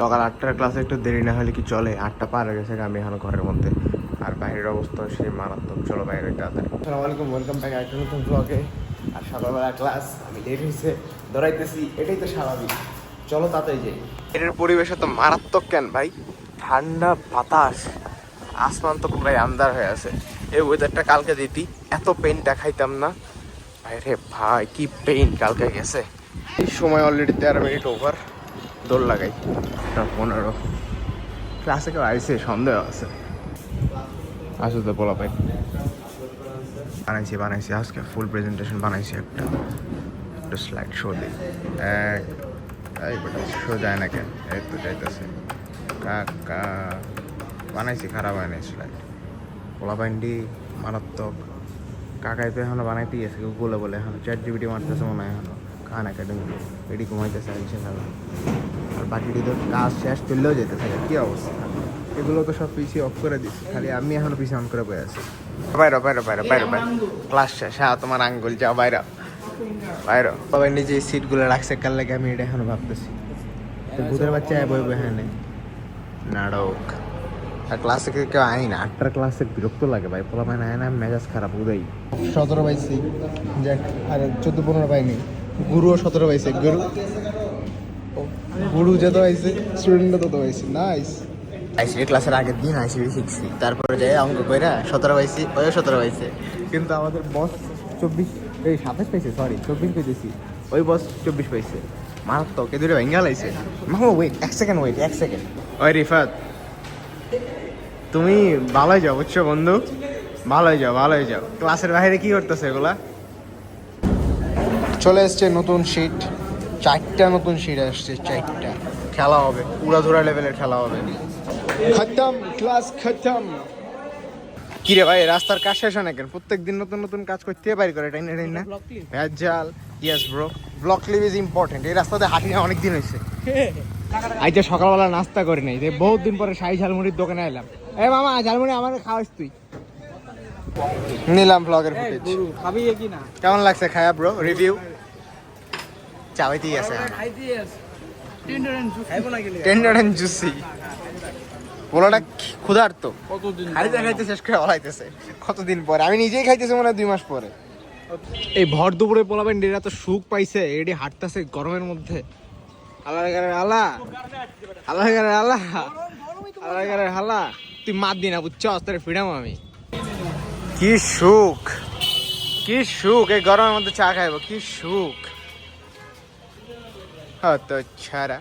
সকাল আটটার ক্লাসে একটু দেরি না হলে কি চলে? আটটা পার হয়ে গেছে আমি এখন ঘরের মধ্যে। আর বাইরের অবস্থা সে মারাত্মক। চলো বাইরে তাড়াতাড়ি আসসালামু আলাইকুম ওয়েলকাম ব্যাক একটা নতুন ব্লগে আর সকালবেলা ক্লাস আমি লেট হয়েছে দৌড়াইতেছি এটাই তো স্বাভাবিক। চলো তাড়াতাড়ি যাই। এটার পরিবেশ তো মারাত্মক কেন ভাই? ঠান্ডা বাতাস। আসমান তো পুরাই আন্দার হয়ে আছে। এই ওয়েদারটা কালকে দিতি। এত পেনটা খাইতাম না। ভাইরে ভাই কি পেইন কালকে গেছে। এই সময় অলরেডি তেরো মিনিট ওভার দৌড় লাগাই। পনেরো। ক্লাসে কেউ আইসে সন্দেহ আছে। আসো তো বলা ভাই। বানাইছি বানাইছি। আজকে ফুল প্রেজেন্টেশন বানাইছি একটা। একটা স্লাইড শো দিই। এক শো যায় না কেন? এই তো যাইতেছে। কাকা। বানাইছি, খারাপ হয় নাই স্লাইড পোলা বাইন্ডি মারাত্মক। কাকাই তো এখনও বানাইতে গেছে বলে বলে এখন। চ্যাট জিবিটি মারতেছে মনে হয় এখনও। খান একাডেমি এটি ঘুমাইতেছে, আইসে খেলা আর বাকিটি তো কাজ শেষ চললেও যেতে থাকে। কি অবস্থা? এগুলো তো সব পিছিয়ে অফ করে দিচ্ছি। খালি আমি এখনও পিছিয়ে অন করে বয়ে আছি। বাইরে বাইরে বাইরে বাইরে বাইরে। ক্লাস শেষ। হ্যাঁ তোমার আঙ্গুল যাও, বাইরে। বাইরে। সবাই নিজে সিটগুলো রাখছে কাল লাগে আমি এটা এখনও ভাবতেছি। তো ভূতের বাচ্চা বই বই হ্যাঁ নাটক। আর ক্লাসে কেউ আই না। আটটার ক্লাসে বিরক্ত লাগে ভাই। পোলা মানে আয় না, মেজাজ খারাপ উদয় সতেরো পাইছি যাক, আর চোদ্দ, পনেরো পাইনি। গুরুও সতেরো পাইছে গুরু গুরু যত পাইছে স্টুডেন্টও তত পাইছে নাইস আইসি ক্লাসের আগের দিন আইসি শিখছি তারপরে যাই অঙ্ক কইরা সতেরো পাইছি ওইও সতেরো পাইছে। কিন্তু আমাদের বস চব্বিশ এই সাতাশ পাইছে সরি চব্বিশ পেয়েছি ওই বস চব্বিশ পাইছে। মারাত্মক এ দুটো ভেঙ্গা লাইছে। মামা ওয়েট এক সেকেন্ড ওয়েট এক সেকেন্ড ওই রিফাত তুমি ভালোই যাও বুঝছ বন্ধু? ভালোই যাও ভালোই যাও। ক্লাসের বাইরে কি করতেছে এগুলা? চলে এসছে নতুন শিট চারটা নতুন শিট আসছে চারটা। খেলা হবে উড়াধুরা লেভেলের খেলা হবে। খতম ক্লাস খতম। কি রে ভাই রাস্তার কাজ শেষ হয় না কেন? প্রত্যেক দিন নতুন নতুন কাজ করতে পারি করে টাইনা টাইনা ভেজাল। Yes bro block live is important এই রাস্তাতে হাঁটি না অনেক দিন হয়েছে। আজ যে সকালবেলা নাস্তা করি নাই যে বহুত দিন পরে সাই ঝালমুড়ির দোকানে এলাম। এ মামা ঝালমুড়ি আমার খাওয়াস তুই। নিলাম ব্লগের ফুটেজ খাবি কি না? কেমন লাগছে খায়া ব্রো রিভিউ চাওয়াইতেই আছে টেন্ডার এন্ড জুসি পোলাটা ক্ষুধার্ত। কতদিন খাইতে শেষ করে হলাইতেছে কতদিন পরে? আমি নিজেই খাইতেছি মনে হয় দুই মাস পরে। এই ভর দুপুরে পোলাবেন এরা তো সুখ পাইছে এটি হাঁটতেছে গরমের মধ্যে। আল্লাহ। গারে আল্লাহ। গারে আল্লাহ। তুই মাত দি না বুঝছ তোর ফ্রিডাম আমি। কি সুখ। কি সুখ এই গরমের মধ্যে চা খাইবো। কি সুখ। হতো ছাড়া।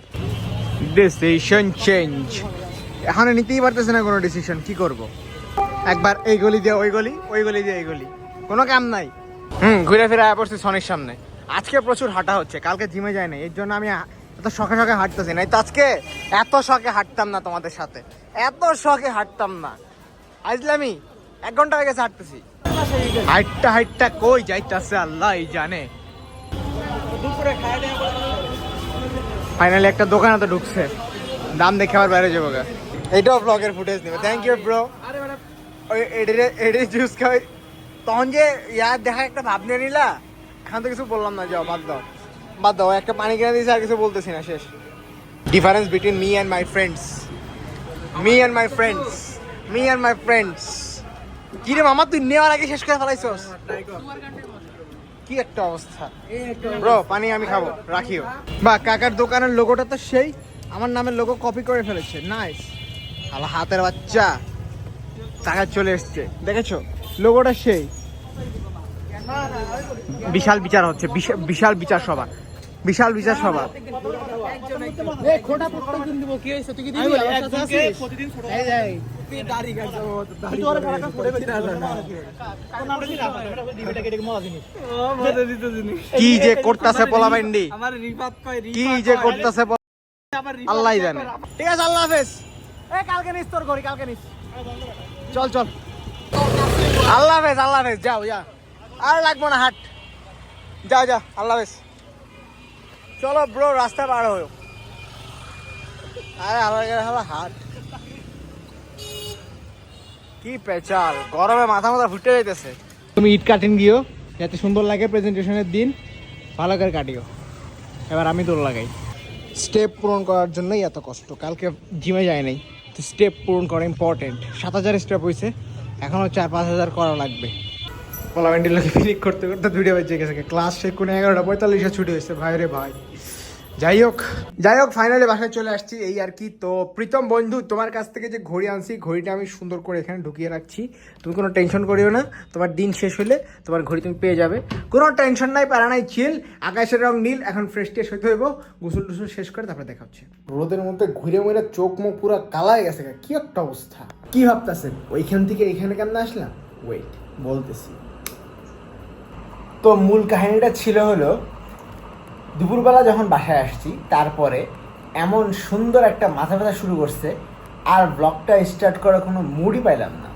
ডিসিশন চেঞ্জ এখন নিতেই পারতেছে না কোনো ডিসিশন কি করব? একবার এই গলি দিয়ে ওই গলি ওই গলি দিয়ে এই গলি। কোনো কাম নাই। হুম, ঘুরে ফিরে আয়া পড়ছি সনির সামনে। আজকে প্রচুর হাঁটা হচ্ছে, কালকে জিমে যায় না এর জন্য আমি এত শখে শখে হাঁটতেছি। না তো আজকে এত শখে হাঁটতাম না তোমাদের সাথে। এত শখে হাঁটতাম না। আজলামি এক ঘণ্টা গেছে হাঁটতেছি। হাইটটা হাইটটা কই যাইতাছে আল্লাহ জানে। দুপুরে খাই দেয় ফাইনালি একটা দোকানে তো ঢুকছে। দাম দেখে আবার বাইরে যাব গা। এইটাও ব্লগের ফুটেজ নেবে। থ্যাংক ইউ ব্রো ওই এডিরে এডি জুস খাই। তখন যে ইয়ার দেখা একটা ভাব নিয়ে নিলা এখন তো কিছু বললাম না যাও বাদ দাও। বাদ দাও একটা পানি কিনে দিয়েছে আর কিছু বলতেছি না শেষ। Difference between me and my friends me and my friends me and my friends কি রে মামা তুই নেওয়ার আগে শেষ করে ফেলাইছস? কর কি একটা অবস্থা? ব্রো পানি আমি খাব রাখিও। বা কাকার দোকানের লোগোটা তো সেই আমার নামের লোগো কপি করে ফেলেছে নাইস আল্লাহ হাতের বাচ্চা। টাকা চলে এসছে দেখেছ? লোগোটা সেই। বিশাল বিচার হচ্ছে বিশা- বিশাল বিচার সভা। বিশাল বিচার সভা। কি যে করতেছে কয় রিফাত কি যে করতেছে আল্লাহ জানে। ঠিক আছে আল্লাহ হাফেজ। এ কালকে নিস তোর করি কালকে নিস। চল চল। আল্লাহ হাফেজ আল্লাহ হাফেজ। যাও যা। আর লাগবো না হাট। যাও যা আল্লাহ হাফেজ। চলো ব্রো, রাস্তা পার হো আরে আল্লাহ হাল্লা হাট। কি পেচাল, গরমে মাথা মাথা ফুটে যাইতেছে। তুমি ইট কাটিন দিও যাতে সুন্দর লাগে প্রেজেন্টেশনের দিন, ভালো করে কাটিও। এবার আমি তোর লাগাই। স্টেপ পূরণ করার জন্যই এত কষ্ট, কালকে জিমে যায় নাই। স্টেপ পূরণ করা ইম্পর্টেন্ট সাত হাজার স্টেপ হয়েছে এখনও চার পাঁচ হাজার করা লাগবে। পলামেন্টের লোকে ফিনিক করতে করতে দুইটা বেজে গেছে। ক্লাস শেষ কোনো এগারোটা পঁয়তাল্লিশে ছুটি হয়েছে ভাই রে ভাই। যাই হোক যাই হোক ফাইনালি বাসায় চলে আসছি। এই আর কি, তো প্রীতম বন্ধু, তোমার কাছ থেকে যে ঘড়ি আনছি, ঘড়িটা আমি সুন্দর করে এখানে ঢুকিয়ে রাখছি। তুমি কোনো টেনশন করিও না, তোমার দিন শেষ হলে তোমার ঘড়ি তুমি পেয়ে যাবে। কোনো টেনশন নাই প্যারা নাই চিল আকাশের রং নীল, এখন ফ্রেশ টেশ হইতে হইব। গোসল টুসল শেষ করে তারপরে দেখা হচ্ছে। রোদের মধ্যে ঘুরে মুড়ে চোখ মুখ পুরো কালায় গেছে কি একটা অবস্থা। কি ভাবতেছেন? ওইখান থেকে এখানে কেন আসলাম? ওয়েট বলতেছি। তো মূল কাহিনীটা ছিল হলো, দুপুরবেলা যখন বাসায় আসছি, তারপরে এমন সুন্দর একটা মাথা ব্যথা শুরু করছে, আর ব্লগটা স্টার্ট করার কোনো মুডই পাইলাম না।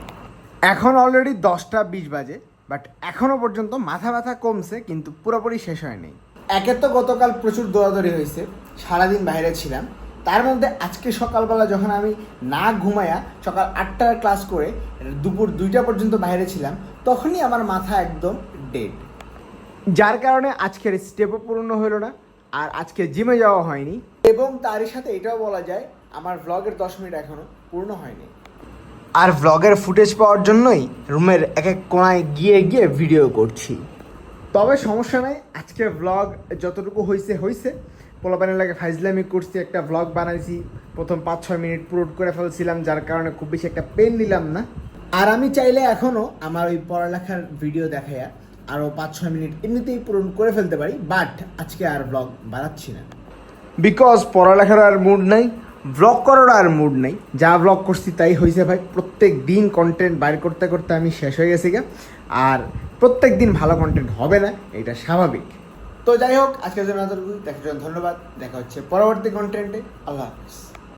এখন অলরেডি দশটা বিশ বাজে বাট এখনও পর্যন্ত মাথা ব্যথা কমছে, কিন্তু পুরোপুরি শেষ হয়নি। একে তো গতকাল প্রচুর দৌড়াদৌড়ি হয়েছে, সারাদিন বাইরে ছিলাম। তার মধ্যে আজকে সকালবেলা যখন আমি না ঘুমায়া সকাল আটটার ক্লাস করে দুপুর দুইটা পর্যন্ত বাইরে ছিলাম, তখনই আমার মাথা একদম ডেড যার কারণে আজকের স্টেপও পূর্ণ হলো না আর আজকে জিমে যাওয়া হয়নি। এবং তারই সাথে এটাও বলা যায় আমার ব্লগের দশ মিনিট এখনও পূর্ণ হয়নি। আর ভ্লগের ফুটেজ পাওয়ার জন্যই রুমের এক এক কোনায় গিয়ে গিয়ে ভিডিও করছি। তবে সমস্যা নাই আজকের ভ্লগ যতটুকু হয়েছে হয়েছে পোলাপানের লাগে ফাইজলামি করছি একটা ভ্লগ বানাইছি প্রথম পাঁচ ছয় মিনিট পুরোট করে ফেলছিলাম যার কারণে খুব বেশি একটা পেন নিলাম না। আর আমি চাইলে এখনও আমার ওই পড়ালেখার ভিডিও দেখাইয়া আরও পাঁচ ছয় মিনিট এমনিতেই পূরণ করে ফেলতে পারি বাট আজকে আর ব্লগ বাড়াচ্ছি না। বিকজ পড়ালেখার আর মুড নাই ব্লগ করার আর মুড নেই। যা ব্লগ করছি তাই হয়েছে ভাই। প্রত্যেক দিন কন্টেন্ট বাইর করতে করতে আমি শেষ হয়ে গেছি গা। আর প্রত্যেক দিন ভালো কন্টেন্ট হবে না এটা স্বাভাবিক। তো যাই হোক আজকের জন্য দেখার জন্য ধন্যবাদ। দেখা হচ্ছে পরবর্তী কন্টেন্টে আল্লাহ হাফিজ।